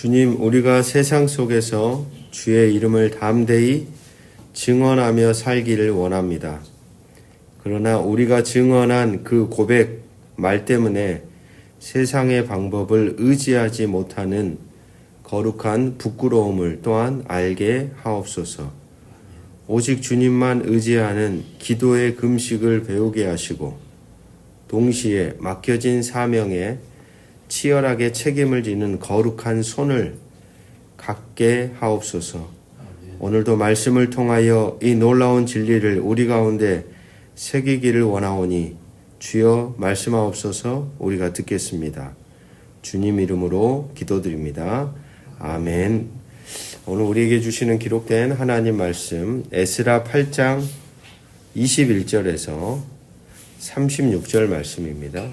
주님, 우리가 세상 속에서 주의 이름을 담대히 증언하며 살기를 원합니다. 그러나 우리가 증언한 그 고백 말 때문에 세상의 방법을 의지하지 못하는 거룩한 부끄러움을 또한 알게 하옵소서. 오직 주님만 의지하는 기도의 금식을 배우게 하시고 동시에 맡겨진 사명에 치열하게 책임을 지는 거룩한 손을 갖게 하옵소서. 오늘도 말씀을 통하여 이 놀라운 진리를 우리 가운데 새기기를 원하오니 주여 말씀하옵소서 우리가 듣겠습니다. 주님 이름으로 기도드립니다. 아멘. 오늘 우리에게 주시는 기록된 하나님 말씀 에스라 8장 21절에서 36절 말씀입니다.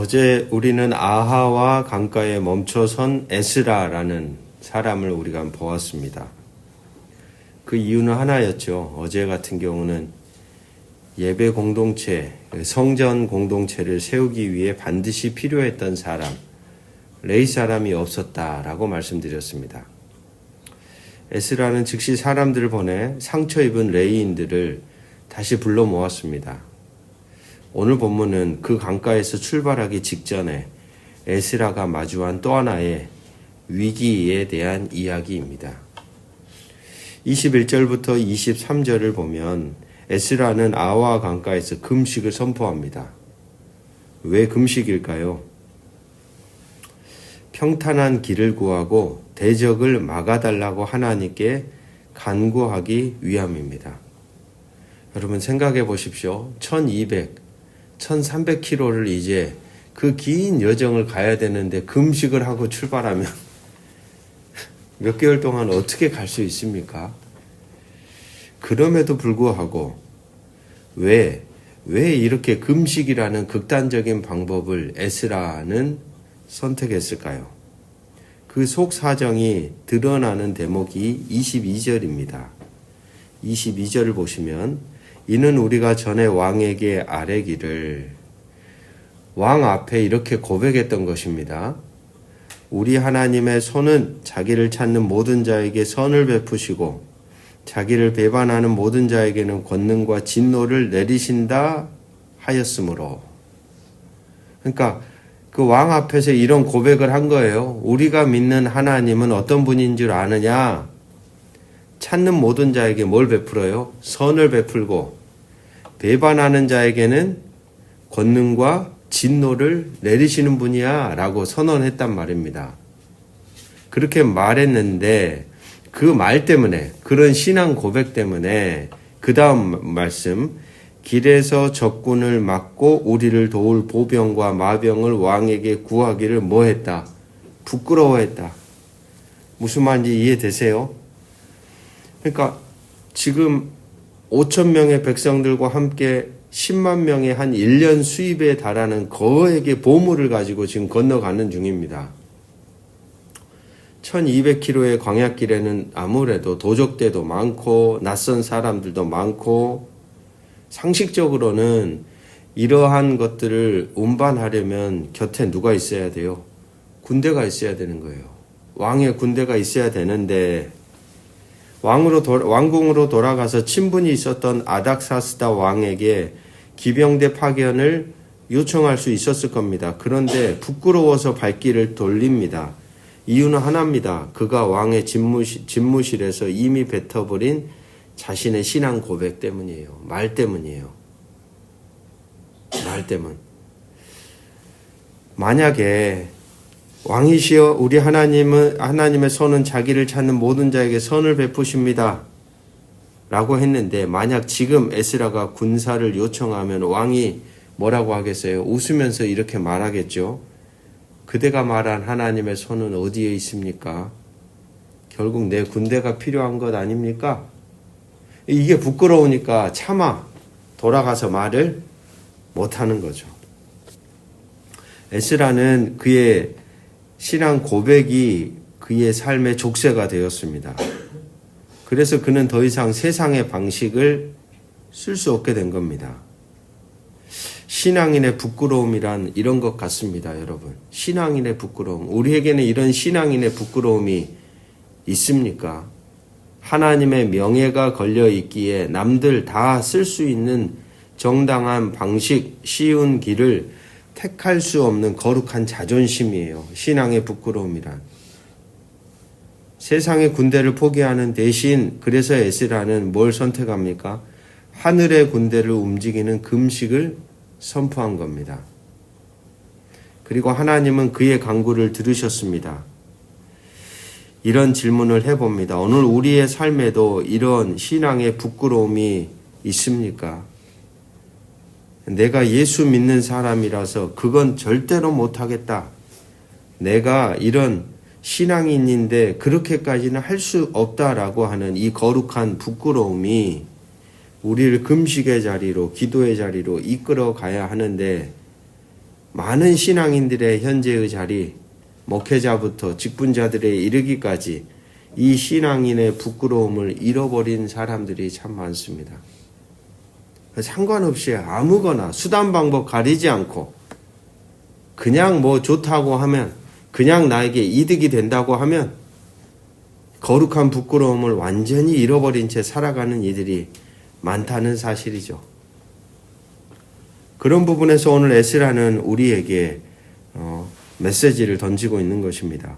어제 우리는 아하와 강가에 멈춰선 에스라라는 사람을 우리가 보았습니다. 그 이유는 하나였죠. 어제 같은 경우는 예배 공동체, 성전 공동체를 세우기 위해 반드시 필요했던 사람, 레이 사람이 없었다라고 말씀드렸습니다. 에스라는 즉시 사람들을 보내 상처 입은 레이인들을 다시 불러 모았습니다. 오늘 본문은 그 강가에서 출발하기 직전에 에스라가 마주한 또 하나의 위기에 대한 이야기입니다. 21절부터 23절을 보면 에스라는 아와 강가에서 금식을 선포합니다. 왜 금식일까요? 평탄한 길을 구하고 대적을 막아달라고 하나님께 간구하기 위함입니다. 여러분 생각해 보십시오. 1200, 1300km를 이제 그 긴 여정을 가야 되는데 금식을 하고 출발하면 몇 개월 동안 어떻게 갈 수 있습니까? 그럼에도 불구하고 왜, 왜 이렇게 금식이라는 극단적인 방법을 에스라는 선택했을까요? 그 속 사정이 드러나는 대목이 22절입니다. 22절을 보시면 이는 우리가 전에 왕에게 아뢰기를 왕 앞에 이렇게 고백했던 것입니다. 우리 하나님의 손은 자기를 찾는 모든 자에게 선을 베푸시고 자기를 배반하는 모든 자에게는 권능과 진노를 내리신다 하였으므로 그러니까 그 왕 앞에서 이런 고백을 한 거예요. 우리가 믿는 하나님은 어떤 분인 줄 아느냐? 찾는 모든 자에게 뭘 베풀어요? 선을 베풀고 배반하는 자에게는 권능과 진노를 내리시는 분이야 라고 선언했단 말입니다. 그렇게 말했는데 그 말 때문에 그런 신앙 고백 때문에 그 다음 말씀 길에서 적군을 막고 우리를 도울 보병과 마병을 왕에게 구하기를 뭐했다? 부끄러워했다. 무슨 말인지 이해되세요? 그러니까 지금 5천 명의 백성들과 함께 10만 명의 한 1년 수입에 달하는 거액의 보물을 가지고 지금 건너가는 중입니다. 1200km의 광약길에는 아무래도 도적대도 많고 낯선 사람들도 많고 상식적으로는 이러한 것들을 운반하려면 곁에 누가 있어야 돼요? 군대가 있어야 되는 거예요. 왕의 군대가 있어야 되는데 왕으로 도, 왕궁으로 돌아가서 친분이 있었던 아닥사스다 왕에게 기병대 파견을 요청할 수 있었을 겁니다. 그런데 부끄러워서 발길을 돌립니다. 이유는 하나입니다. 그가 왕의 집무실, 집무실에서 이미 뱉어버린 자신의 신앙 고백 때문이에요. 말 때문이에요. 말 때문. 만약에 왕이시여 우리 하나님은 하나님의 손은 자기를 찾는 모든 자에게 선을 베푸십니다. 라고 했는데 만약 지금 에스라가 군사를 요청하면 왕이 뭐라고 하겠어요? 웃으면서 이렇게 말하겠죠. 그대가 말한 하나님의 손은 어디에 있습니까? 결국 내 군대가 필요한 것 아닙니까? 이게 부끄러우니까 차마 돌아가서 말을 못하는 거죠. 에스라는 그의 신앙 고백이 그의 삶의 족쇄가 되었습니다. 그래서 그는 더 이상 세상의 방식을 쓸 수 없게 된 겁니다. 신앙인의 부끄러움이란 이런 것 같습니다, 여러분. 신앙인의 부끄러움. 우리에게는 이런 신앙인의 부끄러움이 있습니까? 하나님의 명예가 걸려 있기에 남들 다 쓸 수 있는 정당한 방식, 쉬운 길을 택할 수 없는 거룩한 자존심이에요. 신앙의 부끄러움이란. 세상의 군대를 포기하는 대신 그래서 에스라는 뭘 선택합니까? 하늘의 군대를 움직이는 금식을 선포한 겁니다. 그리고 하나님은 그의 강구를 들으셨습니다. 이런 질문을 해봅니다. 오늘 우리의 삶에도 이런 신앙의 부끄러움이 있습니까? 내가 예수 믿는 사람이라서 그건 절대로 못하겠다. 내가 이런 신앙인인데 그렇게까지는 할 수 없다라고 하는 이 거룩한 부끄러움이 우리를 금식의 자리로, 기도의 자리로 이끌어 가야 하는데 많은 신앙인들의 현재의 자리, 목회자부터 직분자들에 이르기까지 이 신앙인의 부끄러움을 잃어버린 사람들이 참 많습니다. 상관없이 아무거나 수단 방법 가리지 않고 그냥 뭐 좋다고 하면 그냥 나에게 이득이 된다고 하면 거룩한 부끄러움을 완전히 잃어버린 채 살아가는 이들이 많다는 사실이죠. 그런 부분에서 오늘 에스라는 우리에게 어, 메시지를 던지고 있는 것입니다.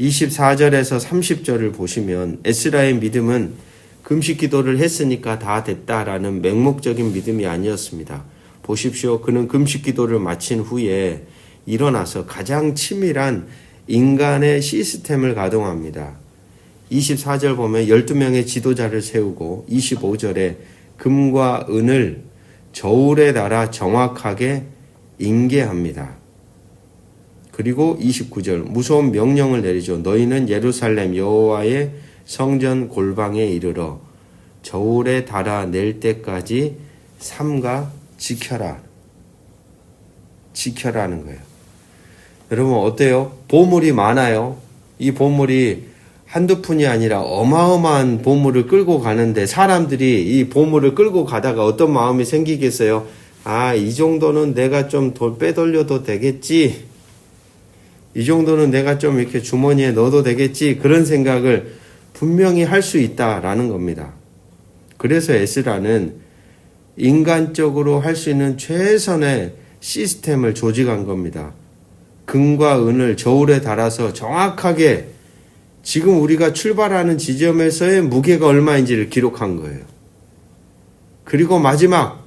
24절에서 30절을 보시면 에스라의 믿음은 금식 기도를 했으니까 다 됐다라는 맹목적인 믿음이 아니었습니다. 보십시오. 그는 금식 기도를 마친 후에 일어나서 가장 치밀한 인간의 시스템을 가동합니다. 24절 보면 12명의 지도자를 세우고 25절에 금과 은을 저울에 달아 정확하게 인계합니다. 그리고 29절 무서운 명령을 내리죠. 너희는 예루살렘 여호와의 성전 골방에 이르러 저울에 달아 낼 때까지 삼가 지켜라. 지켜라는 거예요. 여러분 어때요? 보물이 많아요. 이 보물이 한두 푼이 아니라 어마어마한 보물을 끌고 가는데 사람들이 이 보물을 끌고 가다가 어떤 마음이 생기겠어요? 아, 이 정도는 내가 좀 돌 빼돌려도 되겠지. 이 정도는 내가 좀 이렇게 주머니에 넣어도 되겠지. 그런 생각을 분명히 할 수 있다라는 겁니다. 그래서 에스라는 인간적으로 할 수 있는 최선의 시스템을 조직한 겁니다. 금과 은을 저울에 달아서 정확하게 지금 우리가 출발하는 지점에서의 무게가 얼마인지를 기록한 거예요. 그리고 마지막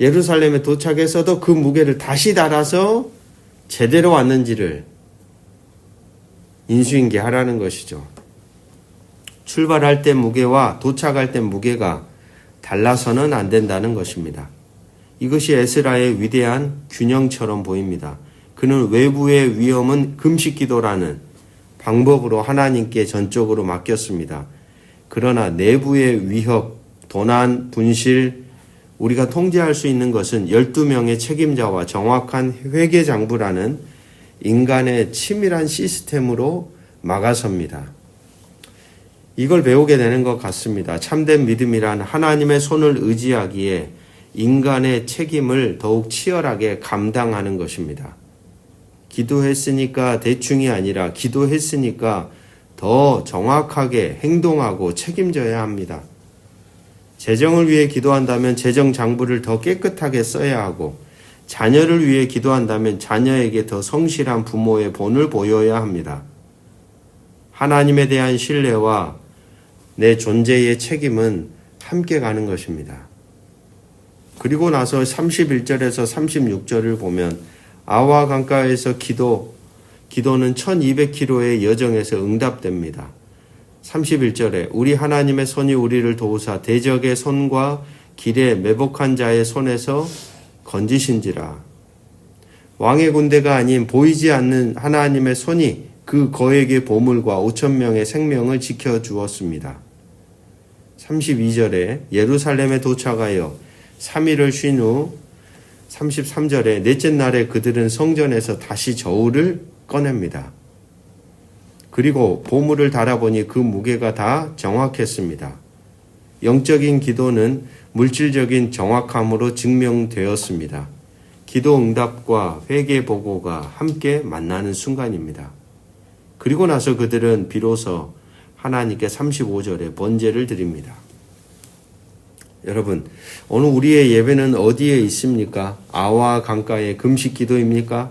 예루살렘에 도착해서도 그 무게를 다시 달아서 제대로 왔는지를 인수인계하라는 것이죠. 출발할 때 무게와 도착할 때 무게가 달라서는 안 된다는 것입니다. 이것이 에스라의 위대한 균형처럼 보입니다. 그는 외부의 위험은 금식 기도라는 방법으로 하나님께 전적으로 맡겼습니다. 그러나 내부의 위협, 도난, 분실, 우리가 통제할 수 있는 것은 12명의 책임자와 정확한 회계 장부라는 인간의 치밀한 시스템으로 막아섭니다. 이걸 배우게 되는 것 같습니다. 참된 믿음이란 하나님의 손을 의지하기에 인간의 책임을 더욱 치열하게 감당하는 것입니다. 기도했으니까 대충이 아니라 기도했으니까 더 정확하게 행동하고 책임져야 합니다. 재정을 위해 기도한다면 재정 장부를 더 깨끗하게 써야 하고 자녀를 위해 기도한다면 자녀에게 더 성실한 부모의 본을 보여야 합니다. 하나님에 대한 신뢰와 내 존재의 책임은 함께 가는 것입니다. 그리고 나서 31절에서 36절을 보면 아와 강가에서 기도, 기도는 1200km의 여정에서 응답됩니다. 31절에 우리 하나님의 손이 우리를 도우사 대적의 손과 길에 매복한 자의 손에서 건지신지라. 왕의 군대가 아닌 보이지 않는 하나님의 손이 그 거액의 보물과 5천 명의 생명을 지켜 주었습니다. 32절에 예루살렘에 도착하여 3일을 쉰 후 33절에 넷째 날에 그들은 성전에서 다시 저울을 꺼냅니다. 그리고 보물을 달아보니 그 무게가 다 정확했습니다. 영적인 기도는 물질적인 정확함으로 증명되었습니다. 기도 응답과 회개 보고가 함께 만나는 순간입니다. 그리고 나서 그들은 비로소 하나님께 35절에 번제를 드립니다. 여러분, 오늘 우리의 예배는 어디에 있습니까? 아와 강가의 금식 기도입니까?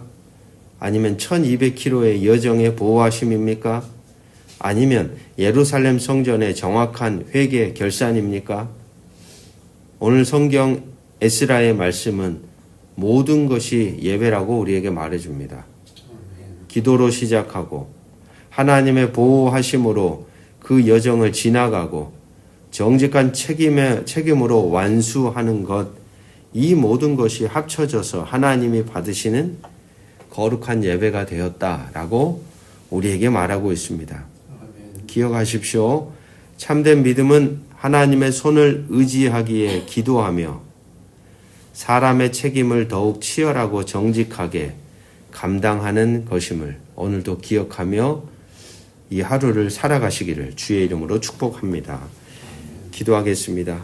아니면 1200km의 여정의 보호하심입니까? 아니면 예루살렘 성전의 정확한 회개 결산입니까? 오늘 성경 에스라의 말씀은 모든 것이 예배라고 우리에게 말해줍니다. 기도로 시작하고 하나님의 보호하심으로 그 여정을 지나가고 정직한 책임의 책임으로 완수하는 것, 이 모든 것이 합쳐져서 하나님이 받으시는 거룩한 예배가 되었다라고 우리에게 말하고 있습니다. 기억하십시오. 참된 믿음은 하나님의 손을 의지하기에 기도하며 사람의 책임을 더욱 치열하고 정직하게 감당하는 것임을 오늘도 기억하며 이 하루를 살아가시기를 주의 이름으로 축복합니다. 기도하겠습니다.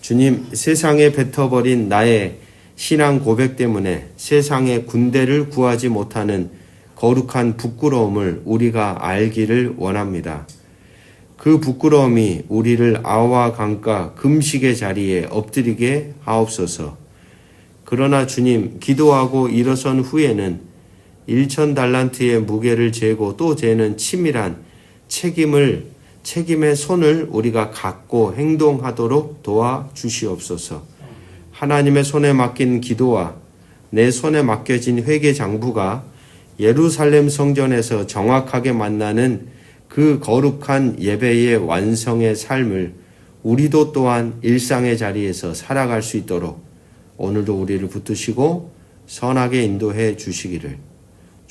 주님, 세상에 뱉어버린 나의 신앙 고백 때문에 세상의 군대를 구하지 못하는 거룩한 부끄러움을 우리가 알기를 원합니다. 그 부끄러움이 우리를 아와 강가 금식의 자리에 엎드리게 하옵소서. 그러나 주님, 기도하고 일어선 후에는 일천 달란트의 무게를 재고 또 재는 치밀한 책임을 책임의 손을 우리가 갖고 행동하도록 도와 주시옵소서. 하나님의 손에 맡긴 기도와 내 손에 맡겨진 회개 장부가 예루살렘 성전에서 정확하게 만나는 그 거룩한 예배의 완성의 삶을 우리도 또한 일상의 자리에서 살아갈 수 있도록 오늘도 우리를 붙드시고 선하게 인도해 주시기를